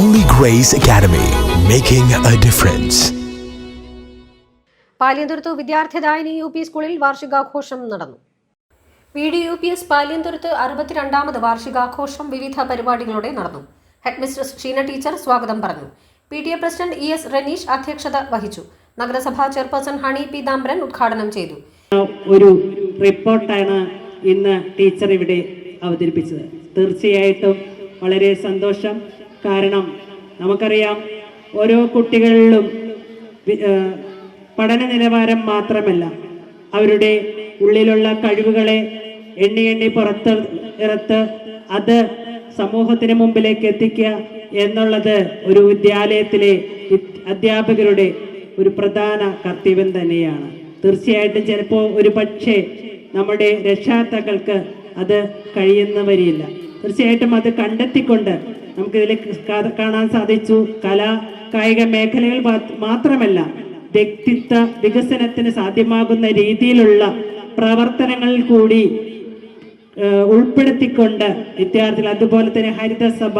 Holy Grace Academy, making a difference. Paliyanthuruth Vidyarthidayini U P സ്കൂളിൽ വാർഷികാഘോഷം നടന്നു. V D U P S Paliyanthuruth അറുപത്തിരണ്ടാമത് വാർഷികാഘോഷം വിവിധ പരിപാടികളോടെ നടന്നു. ഹെഡ്മിസ്ട്രസ് ഷീന ടീച്ചർ സ്വാഗതം പറഞ്ഞു. P T A president E S Ranish അധ്യക്ഷത വഹിച്ചു. നഗരസഭാ ചെയർപേഴ്സൺ ഹണി പി ദാംബരൻ ഉദ്ഘാടനം ചെയ്തു. ഒരു റിപ്പോർട്ടാണ് ഇന്ന് ടീച്ചർ ഇവിടെ അവതരിപ്പിച്ചത്. തീർച്ചയായിട്ടും വളരെ സന്തോഷം. കാരണം നമുക്കറിയാം ഓരോ കുട്ടികളിലും പഠന നിലവാരം മാത്രമല്ല. അവരുടെ ഉള്ളിലുള്ള കഴിവുകളെ എണ്ണി എണ്ണി പുറത്ത് ഇറത്ത് അത് സമൂഹത്തിന് മുമ്പിലേക്ക് എത്തിക്കുക എന്നുള്ളത് ഒരു വിദ്യാലയത്തിലെ അധ്യാപകരുടെ ഒരു പ്രധാന കർത്തവ്യം തന്നെയാണ്. തീർച്ചയായിട്ടും ചിലപ്പോൾ ഒരു പക്ഷേ നമ്മുടെ രക്ഷാകർത്താക്കൾക്ക് അത് കഴിയുന്ന വരില്ല തീർച്ചയായിട്ടും അത് കണ്ടെത്തിക്കൊണ്ട് നമുക്കിതിൽ കാണാൻ സാധിച്ചു. കല കായിക മേഖലകൾ മാത്രമല്ല വ്യക്തിത്വ വികസനത്തിന് സാധ്യമാകുന്ന രീതിയിലുള്ള പ്രവർത്തനങ്ങളിൽ കൂടി ഉൾപ്പെടുത്തിക്കൊണ്ട് വിദ്യാർത്ഥികൾ അതുപോലെ തന്നെ ഹരിതസഭ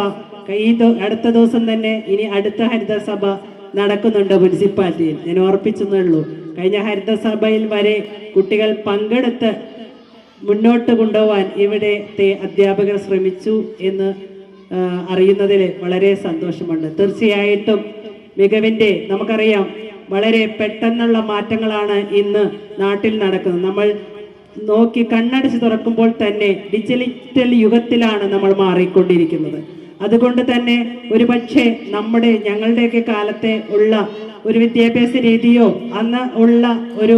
ഈ അടുത്ത ദിവസം തന്നെ ഇനി അടുത്ത ഹരിതസഭ നടക്കുന്നുണ്ട് മുനിസിപ്പാലിറ്റിയിൽ. ഞാൻ ഓർപ്പിച്ചെന്നുള്ളൂ. കഴിഞ്ഞ ഹരിതസഭയിൽ വരെ കുട്ടികൾ പങ്കെടുത്ത് മുന്നോട്ട് കൊണ്ടുപോകാൻ ഇവിടെ അധ്യാപകർ ശ്രമിച്ചു എന്ന് അറിയുന്നതിൽ വളരെ സന്തോഷമുണ്ട്. തീർച്ചയായിട്ടും മികവിന്റെ നമുക്കറിയാം വളരെ പെട്ടെന്നുള്ള മാറ്റങ്ങളാണ് ഇന്ന് നാട്ടിൽ നടക്കുന്നത്. നമ്മൾ നോക്കി കണ്ണടച്ച് തുറക്കുമ്പോൾ തന്നെ ഡിജിറ്റൽ യുഗത്തിലാണ് നമ്മൾ മാറിക്കൊണ്ടിരിക്കുന്നത്. അതുകൊണ്ട് തന്നെ ഒരുപക്ഷെ നമ്മുടെ ഞങ്ങളുടെയൊക്കെ കാലത്തെ ഉള്ള ഒരു വിദ്യാഭ്യാസ രീതിയോ അന്ന് ഉള്ള ഒരു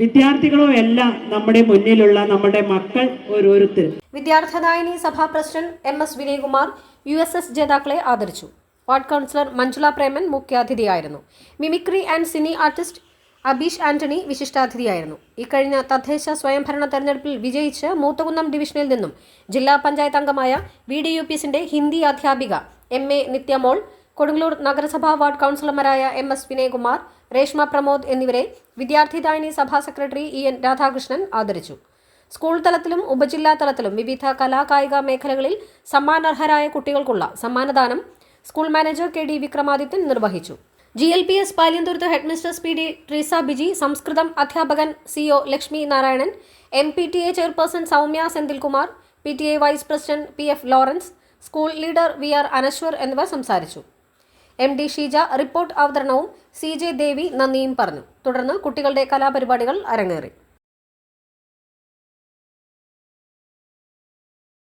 വിദ്യാർത്ഥികളോ എല്ലാം നമ്മുടെ മുന്നിലുള്ള നമ്മുടെ മക്കൾ ഓരോരുത്തർ. വിദ്യാർത്ഥിദായനി സഭാ president M S Vinayakumar U S S ജേതാക്കളെ ആദരിച്ചു. Ward councillor Manjula Preman മുഖ്യാതിഥിയായിരുന്നു. Mimicry and cine artist Abeesh Antony വിശിഷ്ടാതിഥിയായിരുന്നു. ഇക്കഴിഞ്ഞ തദ്ദേശ സ്വയംഭരണ തെരഞ്ഞെടുപ്പിൽ വിജയിച്ച് മൂത്തകുന്നം ഡിവിഷനിൽ നിന്നും ജില്ലാ പഞ്ചായത്ത് അംഗമായ വി ഡി യു പി എസിന്റെ ഹിന്ദി അധ്യാപിക എം എ നിത്യമോൾ കൊടുങ്ങല്ലൂർ നഗരസഭാ വാർഡ് കൗൺസിലർമാരായ എം എസ് വിനയകുമാർ രേഷ്മ പ്രമോദ് എന്നിവരെ വിദ്യാർത്ഥിദായനി സഭാ സെക്രട്ടറി ഇ എൻ രാധാകൃഷ്ണൻ ആദരിച്ചു. സ്കൂൾ തലത്തിലും ഉപജില്ലാ തലത്തിലും വിവിധ കലാകായിക മേഖലകളിൽ സമ്മാനർഹരായ കുട്ടികൾക്കുള്ള സമ്മാനദാനം school manager K D Vikramadithyan നിർവഹിച്ചു. G L P S Paliyanthuruth headmistress P D Treesa Biji സംസ്കൃതം അധ്യാപകൻ C O Lakshmi Narayanan M P T A chairperson Soumya Senthilkumar P T A vice president P F Lawrence school leader V R Anaswar എന്നിവർ സംസാരിച്ചു. M D Sheeja report അവതരണവും C J Devi നന്ദിയും പറഞ്ഞു. തുടർന്ന് കുട്ടികളുടെ കലാപരിപാടികൾ അരങ്ങേറി.